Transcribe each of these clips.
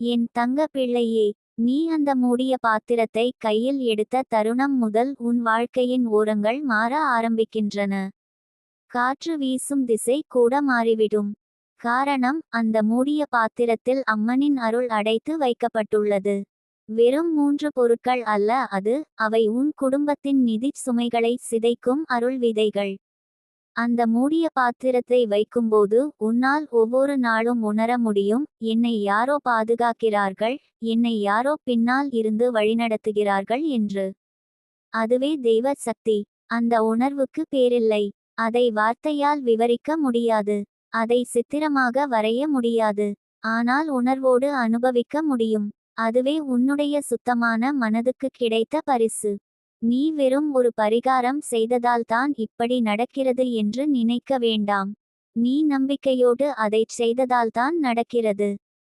என் தங்க பிள்ளையே நீ அந்த மூடிய பாத்திரத்தை கையில் எடுத்த தருணம் முதல் உன் வாழ்க்கையின் ஓரங்கள் மாற ஆரம்பிக்கின்றன. காற்று வீசும் திசை கூட மாறிவிடும். காரணம் அந்த மூடிய பாத்திரத்தில் அம்மனின் அருள் அடைத்து வைக்கப்பட்டுள்ளது. வெறும் மூன்று பொருட்கள் அல்ல அது அவை உன் குடும்பத்தின் நிதி சுமைகளை சிதைக்கும் அருள் விதைகள். அந்த மூடிய பாத்திரத்தை வைக்கும்போது உன்னால் ஒவ்வொரு நாளும் உணர முடியும். என்னை யாரோ பாதுகாக்கிறார்கள் என்னை யாரோ பின்னால் இருந்து வழிநடத்துகிறார்கள் என்று. அதுவே தெய்வ சக்தி. அந்த உணர்வுக்கு பேரில்லை. அதை வார்த்தையால் விவரிக்க முடியாது. அதை சித்திரமாக வரைய முடியாது. ஆனால் உணர்வோடு அனுபவிக்க முடியும். அதுவே உன்னுடைய சுத்தமான மனதுக்கு கிடைத்த பரிசு. நீ வெறும் ஒரு பரிகாரம் செய்ததால்தான் இப்படி நடக்கிறது என்று நினைக்க வேண்டாம். நீ நம்பிக்கையோடு அதைச் செய்ததால்தான் நடக்கிறது.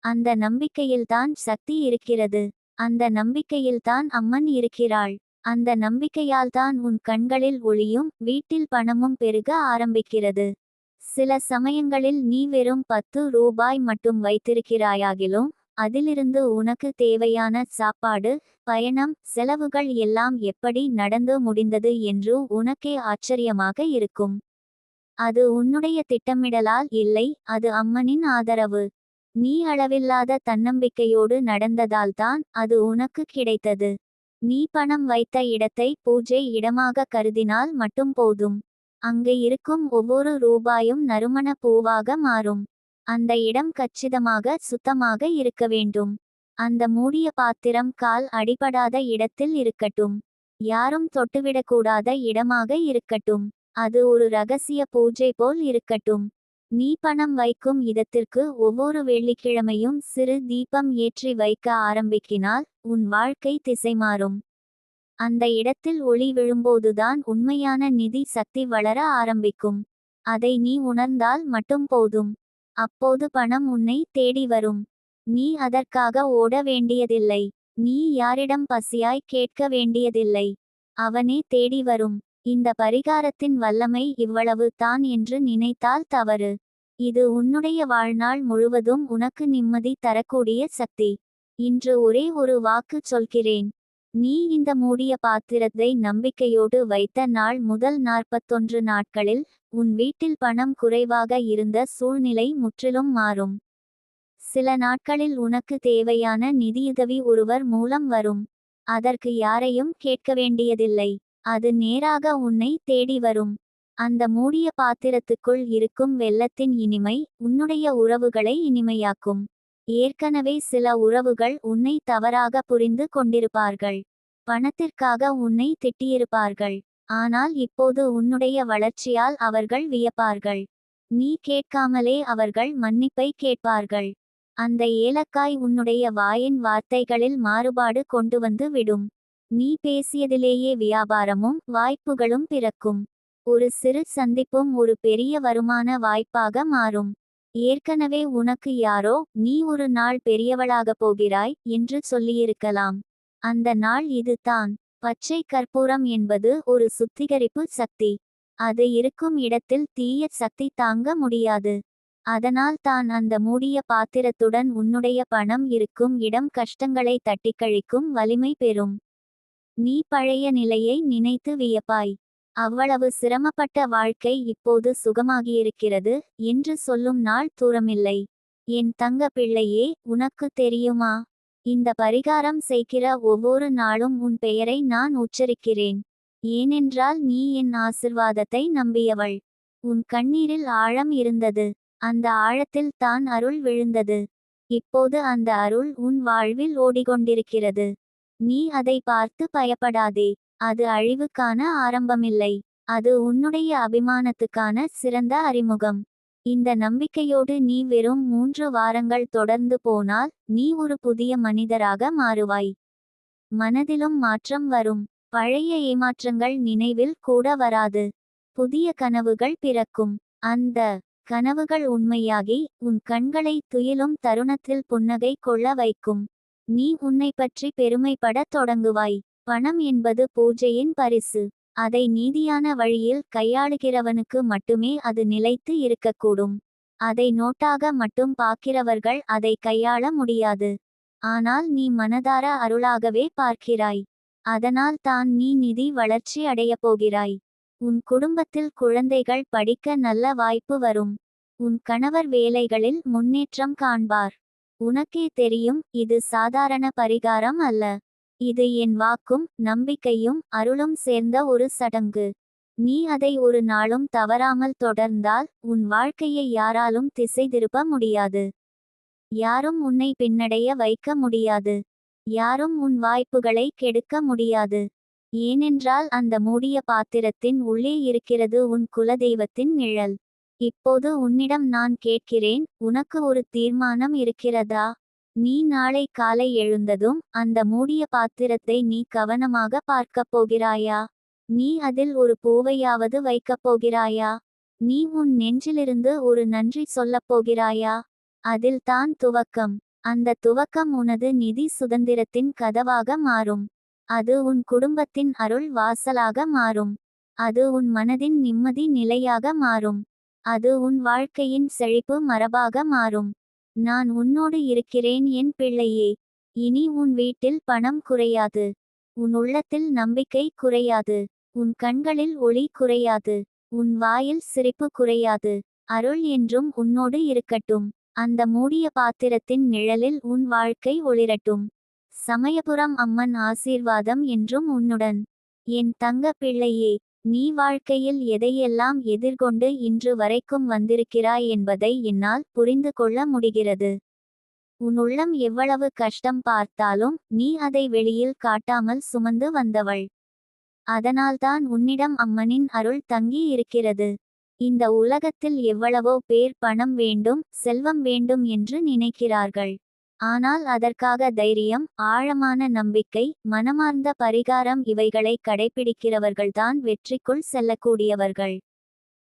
அந்த நம்பிக்கையில்தான் சக்தி இருக்கிறது. அந்த நம்பிக்கையில்தான் அம்மன் இருக்கிறாள். அந்த நம்பிக்கையால்தான் உன் கண்களில் ஒளியும் வீட்டில் பணமும் பெருக ஆரம்பிக்கிறது. சில சமயங்களில் நீ வெறும் பத்து ரூபாய் மட்டும் வைத்திருக்கிறாயாகிலும் அதிலிருந்து உனக்கு தேவையான சாப்பாடு பயணம் செலவுகள் எல்லாம் எப்படி நடந்து முடிந்தது என்று உனக்கே ஆச்சரியமாக இருக்கும். அது உன்னுடைய திட்டமிடலால் இல்லை அது அம்மனின் ஆதரவு. நீ அளவில்லாத தன்னம்பிக்கையோடு நடந்ததால்தான் அது உனக்கு கிடைத்தது. நீ பணம் வைத்த இடத்தை பூஜை இடமாக கருதினால் மட்டும் போதும். அங்கு இருக்கும் ஒவ்வொரு ரூபாயும் நறுமண பூவாக மாறும். அந்த இடம் கச்சிதமாக சுத்தமாக இருக்க வேண்டும். அந்த மூடிய பாத்திரம் கால் அடிபடாத இடத்தில் இருக்கட்டும். யாரும் தொட்டுவிடக்கூடாத இடமாக இருக்கட்டும். அது ஒரு ரகசிய பூஜை போல் இருக்கட்டும். நீ பணம் வைக்கும் இடத்திற்கு ஒவ்வொரு வெள்ளிக்கிழமையும் சிறு தீபம் ஏற்றி வைக்க ஆரம்பிக்கினால் உன் வாழ்க்கை திசை மாறும் அந்த இடத்தில் ஒளி விழும்போதுதான் உண்மையான நிதி சக்தி வளர ஆரம்பிக்கும். அதை நீ உணர்ந்தால் மட்டும் போதும். அப்போது பணம் உன்னை தேடி வரும். நீ அதற்காக ஓட வேண்டியதில்லை. நீ யாரிடம் பசியாய் கேட்க வேண்டியதில்லை. அவனே தேடி வரும். இந்த பரிகாரத்தின் வல்லமை இவ்வளவு தான் என்று நினைத்தால் தவறு. இது உன்னுடைய வாழ்நாள் முழுவதும் உனக்கு நிம்மதி தரக்கூடிய சக்தி. இன்று ஒரே ஒரு வாக்கு சொல்கிறேன். நீ இந்த மூடிய பாத்திரத்தை நம்பிக்கையோடு வைத்த நாள் முதல் நாற்பத்தொன்று நாட்களில் உன் வீட்டில் பணம் குறைவாக இருந்த சூழ்நிலை முற்றிலும் மாறும். சில நாட்களில் உனக்கு தேவையான நிதியுதவி ஒருவர் மூலம் வரும். அதற்கு யாரையும் கேட்க வேண்டியதில்லை. அது நேராக உன்னை தேடி வரும். அந்த மூடிய பாத்திரத்துக்குள் இருக்கும் வெள்ளத்தின் இனிமை உன்னுடைய உறவுகளை இனிமையாக்கும். ஏற்கனவே சில உறவுகள் உன்னை தவறாக புரிந்து கொண்டிருப்பார்கள். பணத்திற்காக உன்னை திட்டியிருப்பார்கள். ஆனால் இப்போது உன்னுடைய வளர்ச்சியால் அவர்கள் வியப்பார்கள். நீ கேட்காமலே அவர்கள் மன்னிப்பை கேட்பார்கள். அந்த ஏலக்காய் உன்னுடைய வாயின் வார்த்தைகளில் மாறுபாடு கொண்டு வந்து விடும். நீ பேசியதிலேயே வியாபாரமும் வாய்ப்புகளும் பிறக்கும். ஒரு சிறு சந்திப்பும் ஒரு பெரிய வருமான வாய்ப்பாக மாறும். ஏற்கனவே உனக்கு யாரோ நீ ஒரு நாள் பெரியவளாகப் போகிறாய் என்று சொல்லியிருக்கலாம். அந்த நாள் இது தான் பச்சை கற்பூரம் என்பது ஒரு சுத்திகரிப்பு சக்தி. அது இருக்கும் இடத்தில் தீய சக்தி தாங்க முடியாது. அதனால் தான் அந்த மூடிய பாத்திரத்துடன் உன்னுடைய பணம் இருக்கும் இடம் கஷ்டங்களை தட்டிக்கழிக்கும் வலிமை பெறும். நீ பழைய நிலையை நினைத்து வியப்பாய். அவ்வளவு சிரமப்பட்ட வாழ்க்கை இப்போது சுகமாகியிருக்கிறது என்று சொல்லும் நாள் தூரமில்லை. என் தங்க பிள்ளையே உனக்கு தெரியுமா? இந்த பரிகாரம் செய்கிற ஒவ்வொரு நாளும் உன் பெயரை நான் உச்சரிக்கிறேன். ஏனென்றால் நீ என் ஆசிர்வாதத்தை நம்பியவள். உன் கண்ணீரில் ஆழம் இருந்தது. அந்த ஆழத்தில் தான் அருள் விழுந்தது. இப்போது அந்த அருள் உன் வாழ்வில் ஓடிக்கொண்டிருக்கிறது. நீ அதை பார்த்து பயப்படாதே. அது அழிவுக்கான ஆரம்பமில்லை. அது உன்னுடைய அபிமானத்துக்கான சிறந்த அறிமுகம். இந்த நம்பிக்கையோடு நீ வெறும் மூன்று வாரங்கள் தொடர்ந்து போனால் நீ ஒரு புதிய மனிதராக மாறுவாய். மனதிலும் மாற்றம் வரும். பழைய ஏமாற்றங்கள் நினைவில் கூட வராது. புதிய கனவுகள் பிறக்கும். அந்த கனவுகள் உண்மையாகி உன் கண்களை துயிலும் தருணத்தில் புன்னகை கொள்ள வைக்கும். நீ உன்னை பற்றி பெருமைப்படத் தொடங்குவாய். பணம் என்பது பூஜையின் பரிசு. அதை நீதியான வழியில் கையாளுகிறவனுக்கு மட்டுமே அது நிலைத்து இருக்கக்கூடும். அதை நோட்டாக மட்டும் பார்க்கிறவர்கள் அதை கையாள முடியாது. ஆனால் நீ மனதார அருளாகவே பார்க்கிறாய். அதனால் தான் நீ நிதி வளர்ச்சி அடையப் போகிறாய். உன் குடும்பத்தில் குழந்தைகள் படிக்க நல்ல வாய்ப்பு வரும். உன் கணவர் வேலைகளில் முன்னேற்றம் காண்பார். உனக்கே தெரியும் இது சாதாரண பரிகாரம் அல்ல. இது என் வாக்கும் நம்பிக்கையும் அருளும் சேர்ந்த ஒரு சடங்கு. நீ அதை ஒரு நாளும் தவறாமல் தொடர்ந்தால் உன் வாழ்க்கையை யாராலும் திசை திருப்ப முடியாது. யாரும் உன்னை பின்னடைய வைக்க முடியாது. யாரும் உன் வாய்ப்புகளை கெடுக்க முடியாது. ஏனென்றால் அந்த மூடிய பாத்திரத்தின் உள்ளே இருக்கிறது உன் குலதெய்வத்தின் நிழல். இப்போது உன்னிடம் நான் கேட்கிறேன் உனக்கு ஒரு தீர்மானம் இருக்கிறதா? நீ நாளை காலை எழுந்ததும் அந்த மூடிய பாத்திரத்தை நீ கவனமாக பார்க்கப் போகிறாயா? நீ அதில் ஒரு பூவையாவது வைக்கப் போகிறாயா? நீ உன் நெஞ்சிலிருந்து ஒரு நன்றி சொல்லப் போகிறாயா? அதில் தான் துவக்கம். அந்த துவக்கம் உனது நிதி சுதந்திரத்தின் கதவாக மாறும். அது உன் குடும்பத்தின் அருள் வாசலாக மாறும். அது உன் மனதின் நிம்மதி நிலையாக மாறும். அது உன் வாழ்க்கையின் செழிப்பு மரபாக மாறும். நான் உன்னோடு இருக்கிறேன் என் பிள்ளையே. இனி உன் வீட்டில் பணம் குறையாது. உன் உள்ளத்தில் நம்பிக்கை குறையாது. உன் கண்களில் ஒளி குறையாது. உன் வாயில் சிரிப்பு குறையாது. அருள் என்றும் உன்னோடு இருக்கட்டும். அந்த மூடிய பாத்திரத்தின் நிழலில் உன் வாழ்க்கை ஒளிரட்டும். சமயபுரம் அம்மன் ஆசீர்வாதம் என்றும் உன்னுடன். என் தங்க பிள்ளையே நீ வாழ்க்கையில் எதையெல்லாம் எதிர்கொண்டு இன்று வரைக்கும் வந்திருக்கிறாய் என்பதை என்னால் புரிந்து கொள்ள முடிகிறது. உன் உள்ளம் எவ்வளவு கஷ்டம் பார்த்தாலும் நீ அதை வெளியில் காட்டாமல் சுமந்து வந்தவள். அதனால்தான் உன்னிடம் அம்மனின் அருள் தங்கி இருக்கிறது. இந்த உலகத்தில் எவ்வளவோ பேர் பணம் வேண்டும் செல்வம் வேண்டும் என்று நினைக்கிறார்கள். ஆனால் அதற்காக தைரியம் ஆழமான நம்பிக்கை மனமார்ந்த பரிகாரம் இவைகளை கடைபிடிக்கிறவர்கள்தான் வெற்றிக்குள் செல்லக்கூடியவர்கள்.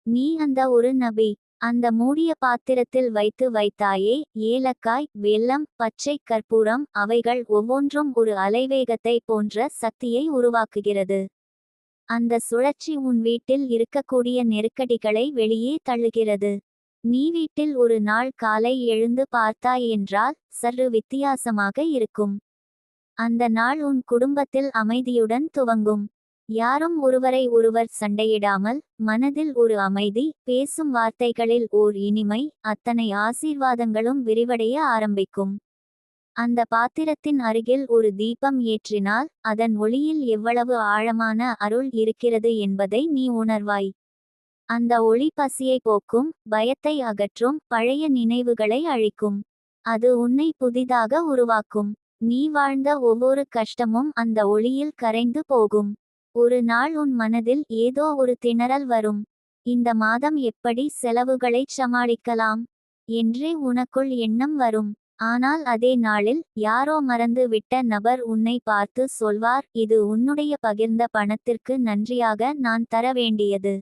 நீ அந்த ஒரு நபி. அந்த மூடிய பாத்திரத்தில் வைத்து வைத்தாயே ஏலக்காய் வெல்லம் பச்சை கற்பூரம் அவைகள் ஒவ்வொன்றும் ஒரு அலைவேகத்தை போன்ற சக்தியை உருவாக்குகிறது. அந்த சுழற்சி உன் வீட்டில் இருக்கக்கூடிய நெருக்கடிகளை வெளியே தள்ளுகிறது. நீ வீட்டில் ஒரு நாள் காலை எழுந்து பார்த்தாய் என்றால் சற்று வித்தியாசமாக இருக்கும். அந்த நாள் உன் குடும்பத்தில் அமைதியுடன் துவங்கும். யாரும் ஒருவரை ஒருவர் சண்டையிடாமல் மனதில் ஒரு அமைதி பேசும் வார்த்தைகளில் ஓர் இனிமை அத்தனை ஆசீர்வாதங்களும் விரிவடைய ஆரம்பிக்கும். அந்த பாத்திரத்தின் அருகில் ஒரு தீபம் ஏற்றினால் அதன் ஒளியில் எவ்வளவு ஆழமான அருள் இருக்கிறது என்பதை நீ உணர்வாய். அந்த ஒளி பசியை போக்கும் பயத்தை அகற்றும் பழைய நினைவுகளை அழிக்கும். அது உன்னை புதிதாக உருவாக்கும். நீ வாழ்ந்த ஒவ்வொரு கஷ்டமும் அந்த ஒளியில் கரைந்து போகும். ஒரு நாள் உன் மனதில் ஏதோ ஒரு திணறல் வரும். இந்த மாதம் எப்படி செலவுகளைச் சமாளிக்கலாம்? என்றே உனக்குள் எண்ணம் வரும். ஆனால் அதே நாளில் யாரோ மறந்து விட்ட நபர் உன்னை பார்த்து சொல்வார் இது உன்னுடைய பகிர்ந்த பணத்திற்கு நன்றியாக நான் தர வேண்டியது.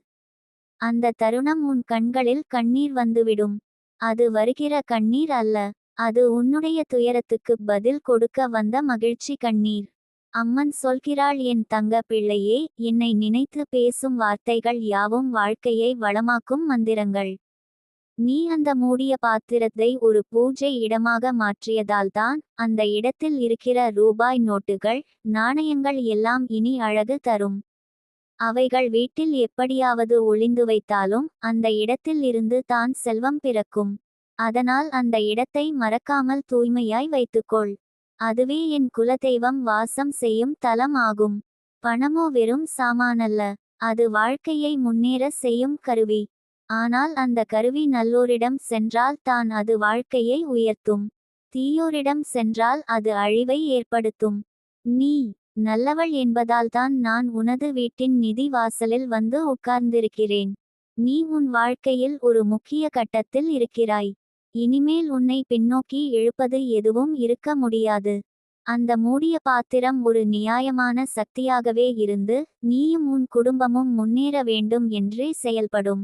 அந்த தருணம் உன் கண்களில் கண்ணீர் வந்துவிடும். அது வருகிற கண்ணீர் அல்ல அது உன்னுடைய துயரத்துக்கு பதில் கொடுக்க வந்த மகிழ்ச்சி கண்ணீர். அம்மன் சொல்கிறாள் என் தங்க பிள்ளையே என்னை நினைத்து பேசும் வார்த்தைகள் யாவும் வாழ்க்கையை வளமாக்கும் மந்திரங்கள். நீ அந்த மூடிய பாத்திரத்தை ஒரு பூஜை இடமாக மாற்றியதால்தான் அந்த இடத்தில் இருக்கிற ரூபாய் நோட்டுகள் நாணயங்கள் எல்லாம் இனி அழகு தரும். அவைகள் வீட்டில் எப்படியாவது ஒளிந்து வைத்தாலும் அந்த இடத்தில் இருந்து தான் செல்வம் பிறக்கும். அதனால் அந்த இடத்தை மறக்காமல் தூய்மையாய் வைத்துக்கொள். அதுவே என் குலதெய்வம் வாசம் செய்யும் தலம் ஆகும். பணமோ வெறும் சாமானல்ல. அது வாழ்க்கையை முன்னேற செய்யும் கருவி. ஆனால் அந்த கருவி நல்லோரிடம் சென்றால் தான் அது வாழ்க்கையை உயர்த்தும். தீயோரிடம் சென்றால் அது அழிவை ஏற்படுத்தும். நீ நல்லவள் என்பதால்தான் நான் உனது வீட்டின் நிதி வாசலில் வந்து உட்கார்ந்திருக்கிறேன். நீ உன் வாழ்க்கையில் ஒரு முக்கிய கட்டத்தில் இருக்கிறாய். இனிமேல் உன்னை பின்னோக்கி இழுப்பது எதுவும் இருக்க முடியாது. அந்த மூடிய பாத்திரம் ஒரு நியாயமான சக்தியாகவே இருந்து நீயும் உன் குடும்பமும் முன்னேற வேண்டும் என்றே செயல்படும்.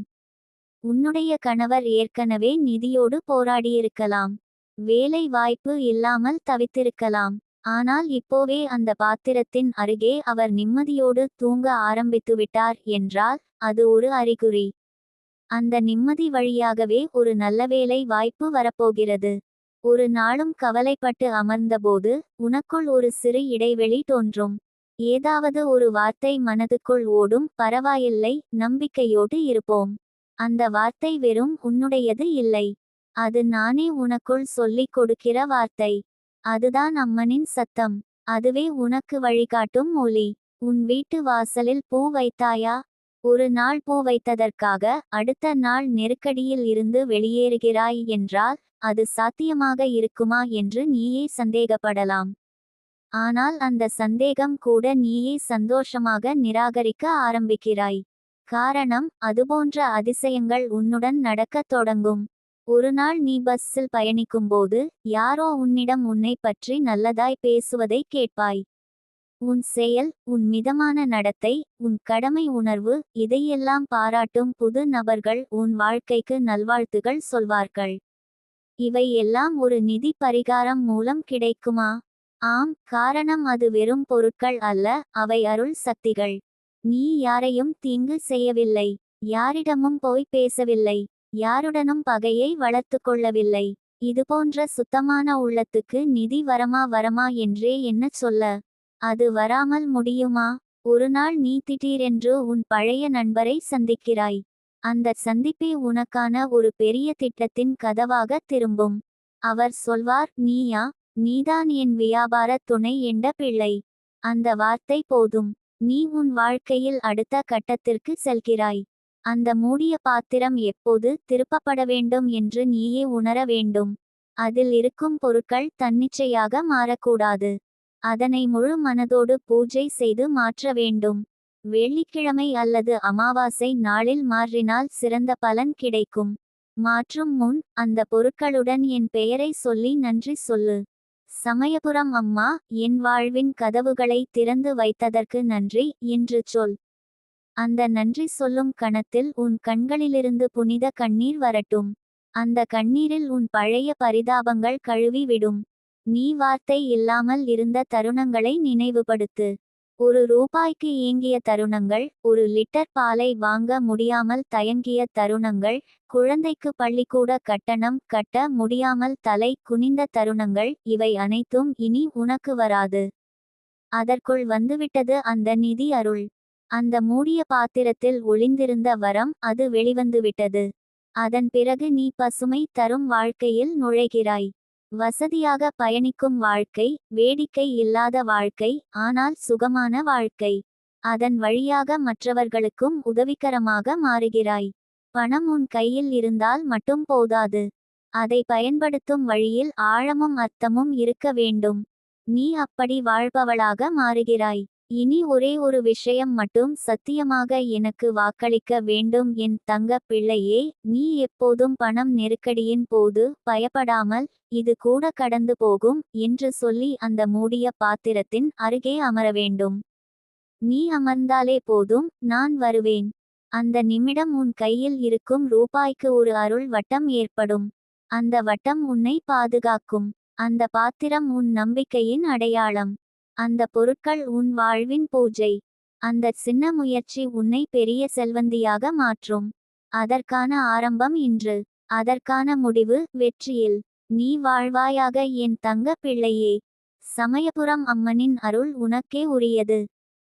உன்னுடைய கணவர் ஏற்கனவே நிதியோடு போராடியிருக்கலாம். வேலை வாய்ப்பு இல்லாமல் தவித்திருக்கலாம். ஆனால் இப்போவே அந்த பாத்திரத்தின் அருகே அவர் நிம்மதியோடு தூங்க ஆரம்பித்துவிட்டார் என்றால் அது ஒரு அறிகுறி. அந்த நிம்மதி வழியாகவே ஒரு நல்ல வேலை வாய்ப்பு வரப்போகிறது. ஒரு நாளும் கவலைப்பட்டு அமர்ந்தபோது உனக்குள் ஒரு சிறு இடைவெளி தோன்றும். ஏதாவது ஒரு வார்த்தை மனதுக்குள் ஓடும் பரவாயில்லை நம்பிக்கையோடு இருப்போம். அந்த வார்த்தை வெறும் உன்னுடையது இல்லை. அது நானே உனக்குள் சொல்லிக் கொடுக்கிற வார்த்தை. அதுதான் அம்மனின் சத்தம். அதுவே உனக்கு வழிகாட்டும் ஒலி. உன் வீட்டு வாசலில் பூ வைத்தாயா? ஒரு நாள் பூ வைத்ததற்காக அடுத்த நாள் நெருக்கடியில் இருந்து வெளியேறுகிறாய் என்றால் அது சாத்தியமாக இருக்குமா என்று நீயே சந்தேகப்படலாம். ஆனால் அந்த சந்தேகம் கூட நீயே சந்தோஷமாக நிராகரிக்க ஆரம்பிக்கிறாய். காரணம் அதுபோன்ற அதிசயங்கள் உன்னுடன் நடக்கத் தொடங்கும். ஒரு நாள் நீ பஸ்ஸில் பயணிக்கும்போது யாரோ உன்னிடம் உன்னை பற்றி நல்லதாய் பேசுவதை கேட்பாய். உன் செயல் உன் மிதமான நடத்தை உன் கடமை உணர்வு இதையெல்லாம் பாராட்டும் புது நபர்கள் உன் வாழ்க்கைக்கு நல்வாழ்த்துகள் சொல்வார்கள். இவை எல்லாம் ஒரு நிதி பரிகாரம் மூலம் கிடைக்குமா? ஆம் காரணம் அது வெறும் பொருட்கள் அல்ல அவை அருள் சக்திகள். நீ யாரையும் தீங்கு செய்யவில்லை யாரிடமும் போய் பேசவில்லை. யாருடனும் பகையை வளர்த்து கொள்ளவில்லை. இதுபோன்ற சுத்தமான உள்ளத்துக்கு நிதி வரமா வரமா என்றே என்ன சொல்ல? அது வராமல் முடியுமா? ஒரு நாள் நீ திடீரென்று உன் பழைய நண்பரை சந்திக்கிறாய். அந்த சந்திப்பே உனக்கான ஒரு பெரிய திட்டத்தின் கதவாக திரும்பும். அவர் சொல்வார் நீயா? நீதான் என் வியாபார துணை என்ற பிள்ளை. அந்த வார்த்தை போதும். நீ உன் வாழ்க்கையில் அடுத்த கட்டத்திற்கு செல்கிறாய். அந்த மூடிய பாத்திரம் எப்போது திருப்பப்பட வேண்டும் என்று நீயே உணர வேண்டும். அதில் இருக்கும் பொருட்கள் தன்னிச்சையாக மாறக்கூடாது. அதனை முழு மனதோடு பூஜை செய்து மாற்ற வேண்டும். வெள்ளிக்கிழமை அல்லது அமாவாசை நாளில் மாறினால் சிறந்த பலன் கிடைக்கும். மாற்றும் முன் அந்த பொருட்களுடன் என் பெயரை சொல்லி நன்றி சொல்லு. சமயபுரம் அம்மா என் வாழ்வின் கதவுகளை திறந்து வைத்ததற்கு நன்றி என்று சொல். அந்த நன்றி சொல்லும் கணத்தில் உன் கண்களிலிருந்து புனித கண்ணீர் வரட்டும். அந்த கண்ணீரில் உன் பழைய பரிதாபங்கள் கழுவி விடும் நீ வார்த்தை இல்லாமல் இருந்த தருணங்களை நினைவுபடுத்து. ஒரு ரூபாய்க்கு இயங்கிய தருணங்கள் ஒரு லிட்டர் பாலை வாங்க முடியாமல் தயங்கிய தருணங்கள் குழந்தைக்கு பள்ளிக்கூட கட்டணம் கட்ட முடியாமல் தலை குனிந்த தருணங்கள் இவை அனைத்தும் இனி உனக்கு வராது. அதற்குள் வந்துவிட்டது அந்த நிதி அருள். அந்த மூடிய பாத்திரத்தில் ஒளிந்திருந்த வரம் அது வெளிவந்துவிட்டது. அதன் பிறகு நீ பசுமை தரும் வாழ்க்கையில் நுழைகிறாய். வசதியாக பயணிக்கும் வாழ்க்கை வேடிக்கை இல்லாத வாழ்க்கை ஆனால் சுகமான வாழ்க்கை. அதன் வழியாக மற்றவர்களுக்கும் உதவிகரமாக மாறுகிறாய். பணம் உன் கையில் இருந்தால் மட்டும் போதாது. அதை பயன்படுத்தும் வழியில் ஆழமும் அர்த்தமும் இருக்க வேண்டும். நீ அப்படி வாழ்பவளாக மாறுகிறாய். இனி ஒரே ஒரு விஷயம் மட்டும் சத்தியமாக எனக்கு வாக்களிக்க வேண்டும். என் தங்க பிள்ளையே நீ எப்போதும் பணம் நெருக்கடியின் போது பயப்படாமல் இது கூட கடந்து போகும் என்று சொல்லி அந்த மூடிய பாத்திரத்தின் அருகே அமர வேண்டும். நீ அமர்ந்தாலே போதும் நான் வருவேன். அந்த நிமிடம் உன் கையில் இருக்கும் ரூபாய்க்கு ஒரு அருள் வட்டம் ஏற்படும். அந்த வட்டம் உன்னை பாதுகாக்கும். அந்த பாத்திரம் உன் நம்பிக்கையின் அடையாளம். அந்த பொருட்கள் உன் வாழ்வின் பூஜை. அந்த சின்ன முயற்சி உன்னை பெரிய செல்வந்தியாக மாற்றும். அதற்கான ஆரம்பம் இன்று. அதற்கான முடிவு வெற்றியில். நீ வாழ்வாயாக என் தங்க பிள்ளையே. சமயபுரம் அம்மனின் அருள் உனக்கே உரியது.